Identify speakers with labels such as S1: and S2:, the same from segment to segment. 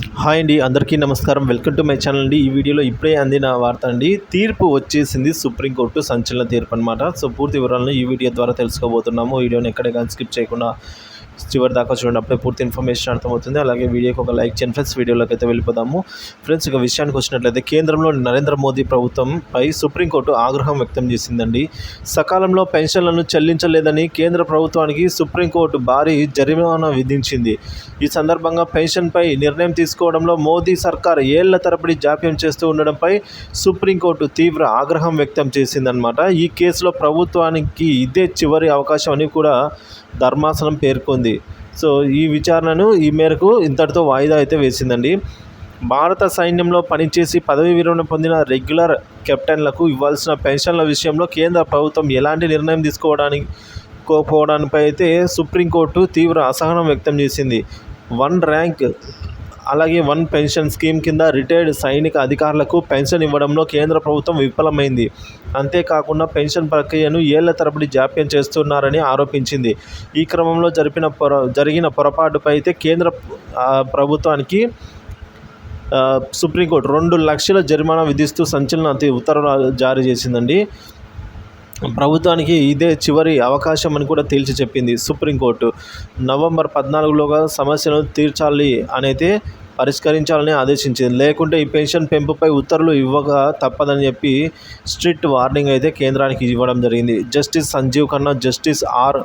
S1: Hi అండి అందరికీ నమస్కారం. వెల్కమ్ టు మై ఛానల్ అండి. ఈ వీడియోలో ఇప్పుడే అందిన వార్త అండి. తీర్పు వచ్చేసింది సుప్రీంకోర్టు సంచలన తీర్పు అనమాట సో పూర్తి వివరాలను ఈ వీడియో ద్వారా తెలుసుకోబోతున్నాము. వీడియోని ఎక్కడ కానీ స్కిప్ చేయకుండా చివరి దాకా చూడండి అప్పుడే పూర్తి ఇన్ఫర్మేషన్ అర్థమవుతుంది. అలాగే వీడియోకి ఒక లైక్ చేయండి ఫ్రెండ్స్ వీడియోలోకి అయితే వెళ్ళిపోదాము. ఫ్రెండ్స్ ఇక విషయానికి వచ్చినట్లయితే కేంద్రంలో నరేంద్ర మోదీ ప్రభుత్వంపై సుప్రీంకోర్టు ఆగ్రహం వ్యక్తం చేసిందండి. సకాలంలో పెన్షన్లను చెల్లించలేదని కేంద్ర ప్రభుత్వానికి సుప్రీంకోర్టు భారీ జరిమానా విధించింది. ఈ సందర్భంగా పెన్షన్పై నిర్ణయం తీసుకోవడంలో మోదీ సర్కార్ ఏళ్ళ తరబడి జాప్యం చేస్తూ ఉండడంపై సుప్రీంకోర్టు తీవ్ర ఆగ్రహం వ్యక్తం చేసిందనమాట ఈ కేసులో ప్రభుత్వానికి ఇదే చివరి అవకాశం అని కూడా ధర్మాసనం పేర్కొంది. సో ఈ విచారణను ఈ మేరకు ఇంతటితో వాయిదా అయితే వేసిందండి. భారత సైన్యంలో పనిచేసి పదవీ విరమణ పొందిన రెగ్యులర్ కెప్టెన్లకు ఇవ్వాల్సిన పెన్షన్ల విషయంలో కేంద్ర ప్రభుత్వం ఎలాంటి నిర్ణయం తీసుకోవడానికి పోవడానిపై అయితే సుప్రీంకోర్టు తీవ్ర అసహనం వ్యక్తం చేసింది. వన్ ర్యాంక్ అలాగే వన్ పెన్షన్ స్కీమ్ కింద రిటైర్డ్ సైనిక అధికారులకు పెన్షన్ ఇవ్వడంలో కేంద్ర ప్రభుత్వం విఫలమైంది. అంతేకాకుండా పెన్షన్ ప్రక్రియను ఏళ్ళ తరబడి జాప్యం చేస్తున్నారని ఆరోపించింది. ఈ క్రమంలో జరిపిన పొర జరిగిన పొరపాటుపై అయితే కేంద్ర ప్రభుత్వానికి సుప్రీంకోర్టు రెండు లక్షల జరిమానా విధిస్తూ సంచలన ఉత్తర్వులు జారీ చేసిందండి. ప్రభుత్వానికి ఇదే చివరి అవకాశం అని కూడా తేల్చి చెప్పింది సుప్రీంకోర్టు. నవంబర్ పద్నాలుగులోగా సమస్యను తీర్చాలి అనైతే పరిష్కరించాలని ఆదేశించింది. లేకుంటే ఈ పెన్షన్ పెంపుపై ఉత్తర్వులు ఇవ్వక తప్పదని చెప్పి స్ట్రిక్ట్ వార్నింగ్ అయితే కేంద్రానికి ఇవ్వడం జరిగింది. Justice Sanjiv Khanna justice R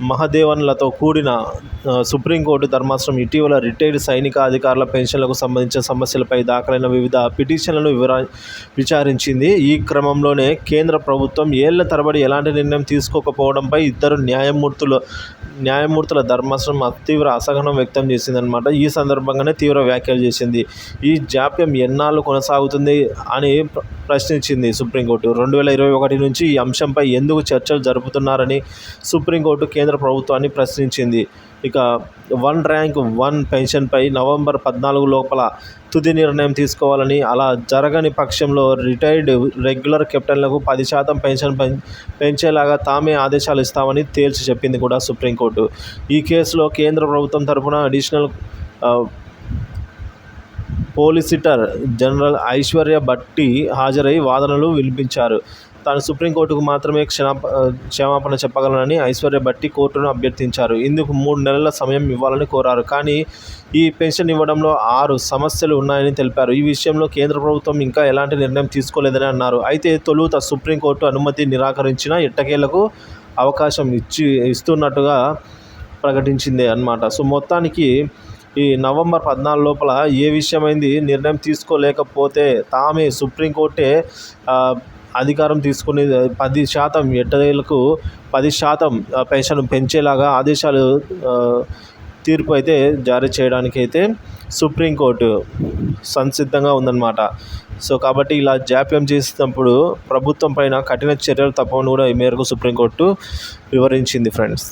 S1: మహదేవన్లతో కూడిన సుప్రీంకోర్టు ధర్మాసనం ఇటీవల రిటైర్డ్ సైనిక అధికారుల పెన్షన్లకు సంబంధించిన సమస్యలపై దాఖలైన వివిధ పిటిషన్లను వివరా విచారించింది. ఈ క్రమంలోనే కేంద్ర ప్రభుత్వం ఏళ్ళ తరబడి ఎలాంటి నిర్ణయం తీసుకోకపోవడంపై ఇద్దరు న్యాయమూర్తులు న్యాయమూర్తుల ధర్మాసనం తీవ్ర అసహనం వ్యక్తం చేసిందనమాట ఈ సందర్భంగానే తీవ్ర వ్యాఖ్యలు చేసింది. ఈ జాప్యం ఎన్నాళ్ళు కొనసాగుతుంది అని ప్రశ్నించింది సుప్రీంకోర్టు. రెండు వేల ఇరవై ఒకటి నుంచి ఈ అంశంపై ఎందుకు చర్చలు జరుపుతున్నారని సుప్రీంకోర్టు కేంద్ర ప్రభుత్వాన్ని ప్రశ్నించింది. ఇక వన్ ర్యాంక్ వన్ పెన్షన్పై నవంబర్ పద్నాలుగు లోపల తుది నిర్ణయం తీసుకోవాలని అలా జరగని పక్షంలో రిటైర్డ్ రెగ్యులర్ కెప్టెన్లకు పది శాతం పెన్షన్ పెం పెంచేలాగా తామే ఆదేశాలు ఇస్తామని తేల్చి చెప్పింది కూడా సుప్రీంకోర్టు. ఈ కేసులో కేంద్ర ప్రభుత్వం తరపున additional solicitor general Aishwarya Bhati హాజరై వాదనలు వినిపించారు. తాను సుప్రీంకోర్టుకు మాత్రమే క్షమా క్షమాపణ చెప్పగలనని ఐశ్వర్య భట్టి కోర్టును అభ్యర్థించారు. ఇందుకు మూడు నెలల సమయం ఇవ్వాలని కోరారు. కానీ ఈ పెన్షన్ ఇవ్వడంలో ఆరు సమస్యలు ఉన్నాయని తెలిపారు. ఈ విషయంలో కేంద్ర ప్రభుత్వం ఇంకా ఎలాంటి నిర్ణయం తీసుకోలేదని అన్నారు. అయితే తొలుత సుప్రీంకోర్టు అనుమతి నిరాకరించిన ఎట్టకేలకు అవకాశం ఇచ్చి ఇస్తున్నట్టుగా ప్రకటించింది అన్నమాట. సో మొత్తానికి ఈ నవంబర్ పద్నాలుగు లోపల ఏ విషయమైంది నిర్ణయం తీసుకోలేకపోతే తామే సుప్రీంకోర్టే అధికారం తీసుకుని పది శాతం ఎట్టేలకు పది శాతం పెన్షన్ పెంచేలాగా ఆదేశాలు తీర్పు అయితే జారీ చేయడానికి అయితే సుప్రీంకోర్టు సంసిద్ధంగా ఉందన్నమాట. సో కాబట్టి ఇలా జాప్యం చేసినప్పుడు ప్రభుత్వం పైన కఠిన చర్యలు తప్పవని కూడా ఈ మేరకు సుప్రీంకోర్టు వివరించింది ఫ్రెండ్స్.